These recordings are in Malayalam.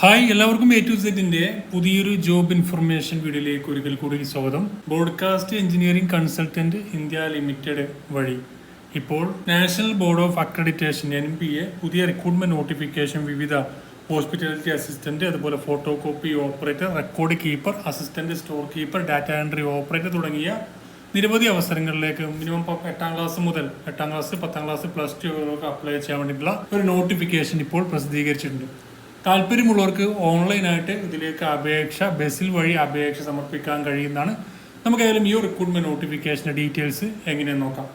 ഹായ് എല്ലാവർക്കും എ ടു സെറ്റിന്റെ പുതിയൊരു ജോബ് ഇൻഫർമേഷൻ വീഡിയോയിലേക്ക് ഒരിക്കൽ കൂടി സ്വാഗതം. Broadcast engineering consultant India limited വഴി. ഇപ്പോൾ national board of accreditation N B A പുതിയ റിക്രൂട്ട്മെന്റ് നോട്ടിഫിക്കേഷൻ വിവിധ ഹോസ്പിറ്റാലിറ്റി അസിസ്റ്റന്റ് അതുപോലെ photocopy operator record keeper assistant store keeper data entry operator തുടങ്ങിയ നിരവധി അവസരങ്ങളിലേക്ക് മിനിമം എട്ടാം ക്ലാസ് മുതൽ എട്ടാം ക്ലാസ് പത്താം ക്ലാസ് പ്ലസ് ടു അപ്ലൈ ചെയ്യാൻ വേണ്ടിയിട്ടുള്ള ഒരു നോട്ടിഫിക്കേഷൻ ഇപ്പോൾ പ്രസിദ്ധീകരിച്ചിട്ടുണ്ട്. താല്പര്യമുള്ളവർക്ക് ഓൺലൈനായിട്ട് ഇതിലേക്ക് അപേക്ഷ ബസ്സിൽ വഴി അപേക്ഷ സമർപ്പിക്കാൻ കഴിയുന്നതാണ്. നമുക്ക് ഏതായാലും ഈ റിക്രൂട്ട്മെന്റ് നോട്ടിഫിക്കേഷന്റെ ഡീറ്റെയിൽസ് എങ്ങനെയെന്ന് നോക്കാം.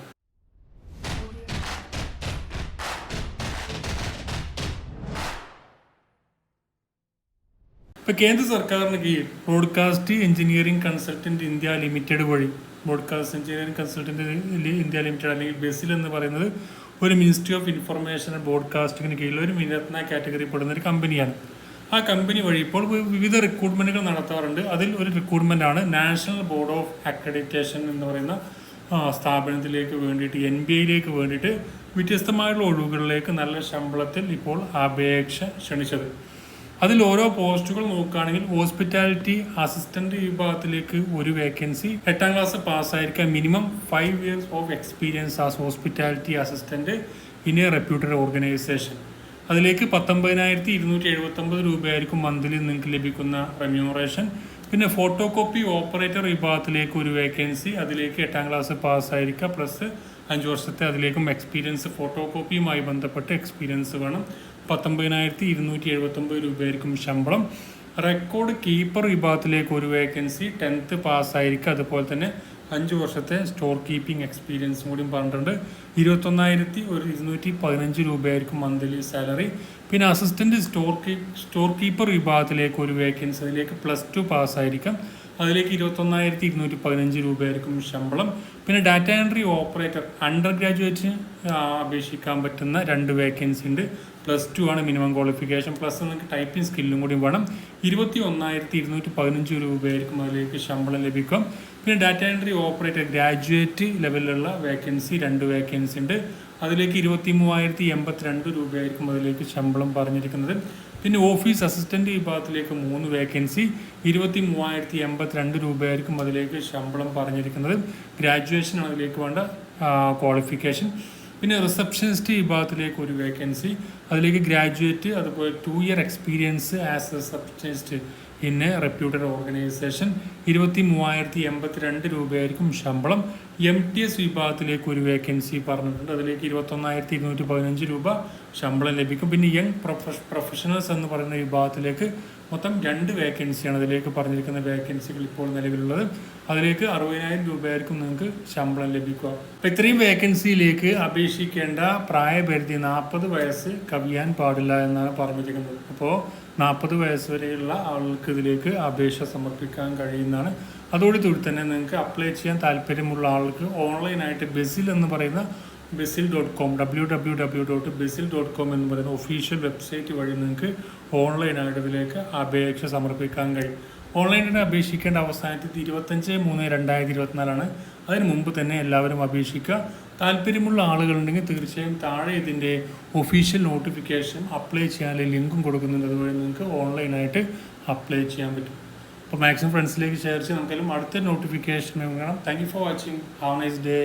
ഇപ്പൊ കേന്ദ്ര സർക്കാരിന് കീഴിൽ broadcast engineering consultant India limited വഴി broadcast engineering consultant India limited അല്ലെങ്കിൽ ബെസിൽ എന്ന് പറയുന്നത് ഒരു മിനിസ്ട്രി ഓഫ് ഇൻഫർമേഷൻ ആൻഡ് ബ്രോഡ്കാസ്റ്റിങ്ങിന് കീഴിൽ ഒരു മിനത്ന കാറ്റഗറി പെടുന്ന ഒരു കമ്പനിയാണ് ആ കമ്പനി വഴി ഇപ്പോൾ വിവിധ റിക്രൂട്ട്മെന്റുകൾ നടത്താറുണ്ട്. അതിൽ ഒരു റിക്രൂട്ട്മെന്റ് ആണ് നാഷണൽ ബോർഡ് ഓഫ് അക്രഡിറ്റേഷൻ എന്ന് പറയുന്ന സ്ഥാപനത്തിലേക്ക് വേണ്ടിയിട്ട് എൻ ബി ഐയിലേക്ക് വേണ്ടിയിട്ട് വ്യത്യസ്തമായുള്ള ഒഴിവുകളിലേക്ക് നല്ല ശമ്പളത്തിൽ ഇപ്പോൾ അപേക്ഷ ക്ഷണിച്ചത്. അതിൽ ഓരോ പോസ്റ്റുകൾ നോക്കുകയാണെങ്കിൽ ഹോസ്പിറ്റാലിറ്റി അസിസ്റ്റന്റ് വിഭാഗത്തിലേക്ക് ഒരു വേക്കൻസി എട്ടാം class പാസ്സായിരിക്കാൻ minimum five years of experience as hospitality assistant in a reputed organisation അതിലേക്ക് പത്തൊമ്പതിനായിരത്തി ഇരുന്നൂറ്റി എഴുപത്തൊമ്പത് രൂപയായിരിക്കും മന്ത്ലി നിങ്ങൾക്ക് ലഭിക്കുന്ന റെമ്യൂണറേഷൻ പിന്നെ ഫോട്ടോ കോപ്പി ഓപ്പറേറ്റർ വിഭാഗത്തിലേക്ക് ഒരു വേക്കൻസി അതിലേക്ക് എട്ടാം ക്ലാസ് പാസ്സായിരിക്കുക പ്ലസ് അഞ്ച് വർഷത്തെ അതിലേക്കും എക്സ്പീരിയൻസ് ഫോട്ടോ കോപ്പിയുമായി ബന്ധപ്പെട്ട് എക്സ്പീരിയൻസ് വേണം. പത്തൊമ്പതിനായിരത്തി ഇരുന്നൂറ്റി എഴുപത്തൊമ്പത് രൂപയായിരിക്കും ശമ്പളം. റെക്കോർഡ് കീപ്പർ വിഭാഗത്തിലേക്ക് ഒരു വേക്കൻസി ടെൻത്ത് പാസ്സായിരിക്കുക അതുപോലെ തന്നെ അഞ്ച് വർഷത്തെ സ്റ്റോർ കീപ്പിംഗ് എക്സ്പീരിയൻസും കൂടിയും പറഞ്ഞിട്ടുണ്ട്. ഇരുപത്തൊന്നായിരത്തി ഒരു ഇരുന്നൂറ്റി പതിനഞ്ച് രൂപയായിരിക്കും മന്ത്ലി സാലറി പിന്നെ assistant store key store keeper വിഭാഗത്തിലേക്ക് ഒരു വേക്കൻസി അതിലേക്ക് പ്ലസ് ടു പാസ്സായിരിക്കാം അതിലേക്ക് ഇരുപത്തൊന്നായിരത്തി ഇരുന്നൂറ്റി പതിനഞ്ച് രൂപയായിരിക്കും ശമ്പളം. പിന്നെ data entry operator undergraduate അപേക്ഷിക്കാൻ പറ്റുന്ന രണ്ട് വേക്കൻസി ഉണ്ട്. പ്ലസ് ടു ആണ് മിനിമം ക്വാളിഫിക്കേഷൻ പ്ലസ് നിങ്ങൾക്ക് ടൈപ്പിംഗ് സ്കില്ലും കൂടി വേണം. ഇരുപത്തി ഒന്നായിരത്തി ഇരുന്നൂറ്റി പതിനഞ്ച് രൂപയായിരിക്കും അതിലേക്ക് ശമ്പളം ലഭിക്കും. പിന്നെ ഡാറ്റ എൻട്രി ഓപ്പറേറ്റർ ഗ്രാജുവേറ്റ് ലെവലിലുള്ള വേക്കൻസി രണ്ട് വേക്കൻസി ഉണ്ട്. അതിലേക്ക് ഇരുപത്തി മൂവായിരത്തി എൺപത്തിരണ്ട് രൂപയായിരിക്കും അതിലേക്ക് ശമ്പളം പറഞ്ഞിരിക്കുന്നത്. പിന്നെ ഓഫീസ് അസിസ്റ്റന്റ് വിഭാഗത്തിലേക്ക് മൂന്ന് വേക്കൻസി ഇരുപത്തി മൂവായിരത്തി എൺപത്തിരണ്ട് രൂപയായിരിക്കും അതിലേക്ക് ശമ്പളം പറഞ്ഞിരിക്കുന്നത്. ഗ്രാജുവേഷൻ അതിലേക്ക് വേണ്ട ക്വാളിഫിക്കേഷൻ പിന്നെ റിസപ്ഷനിസ്റ്റ് വിഭാഗത്തിലേക്ക് ഒരു വേക്കൻസി അതിലേക്ക് ഗ്രാജുവേറ്റ് അതുപോലെ two year experience as receptionist in a reputed organisation ഇരുപത്തി മൂവായിരത്തി എൺപത്തിരണ്ട് രൂപയായിരിക്കും ശമ്പളം. എം ടി എസ് വിഭാഗത്തിലേക്ക് ഒരു വേക്കൻസി പറഞ്ഞിട്ടുണ്ട്. അതിലേക്ക് ഇരുപത്തൊന്നായിരത്തി ഇരുന്നൂറ്റി പതിനഞ്ച് രൂപ ശമ്പളം ലഭിക്കും. പിന്നെ യങ് പ്രൊഫഷ പ്രൊഫഷണൽസ് എന്ന് പറയുന്ന വിഭാഗത്തിലേക്ക് മൊത്തം രണ്ട് വേക്കൻസിയാണ് അതിലേക്ക് പറഞ്ഞിരിക്കുന്ന വേക്കൻസികൾ ഇപ്പോൾ നിലവിലുള്ളത്. അതിലേക്ക് അറുപതിനായിരം രൂപയായിരിക്കും നിങ്ങൾക്ക് ശമ്പളം ലഭിക്കുക. അപ്പം ഇത്രയും വേക്കൻസിയിലേക്ക് അപേക്ഷിക്കേണ്ട പ്രായപരിധി നാൽപ്പത് വയസ്സ് കവിയാൻ പാടില്ല എന്നാണ് പറഞ്ഞിരിക്കുന്നത്. അപ്പോൾ നാൽപ്പത് വയസ്സ് വരെയുള്ള ആളുകൾക്ക് ഇതിലേക്ക് അപേക്ഷ സമർപ്പിക്കാൻ കഴിയുന്നതാണ്. അതോടുകൂടി തന്നെ നിങ്ങൾക്ക് അപ്ലൈ ചെയ്യാൻ താല്പര്യമുള്ള ആൾക്ക് ഓൺലൈനായിട്ട് ബസിൽ എന്ന് പറയുന്ന BECIL dot com W W W dot BECIL dot com എന്ന് പറയുന്ന ഒഫീഷ്യൽ വെബ്സൈറ്റ് വഴി നിങ്ങൾക്ക് ഓൺലൈനായിട്ട് ഇതിലേക്ക് അപേക്ഷ സമർപ്പിക്കാൻ കഴിയും. ഓൺലൈനായിട്ട് അപേക്ഷിക്കേണ്ട അവസാന തീയതി ഇരുപത്തഞ്ച് മൂന്ന് രണ്ടായിരത്തി ഇരുപത്തിനാലാണ് അതിന് മുമ്പ് തന്നെ എല്ലാവരും അപേക്ഷിക്കുക. താല്പര്യമുള്ള ആളുകളുണ്ടെങ്കിൽ തീർച്ചയായും താഴെ ഇതിന്റെ ഒഫീഷ്യൽ നോട്ടിഫിക്കേഷൻ അപ്ലൈ ചെയ്യാൻ ലിങ്കും കൊടുക്കുന്നുണ്ട്. അതുവഴി നിങ്ങൾക്ക് ഓൺലൈനായിട്ട് അപ്ലൈ ചെയ്യാൻ പറ്റും. അപ്പോൾ മാക്സിമം ഫ്രണ്ട്സിലേക്ക് ഷെയർ ചെയ്ത് നമുക്കെല്ലാം അടുത്ത നോട്ടിഫിക്കേഷൻ വേണം. Thank you for watching have nice day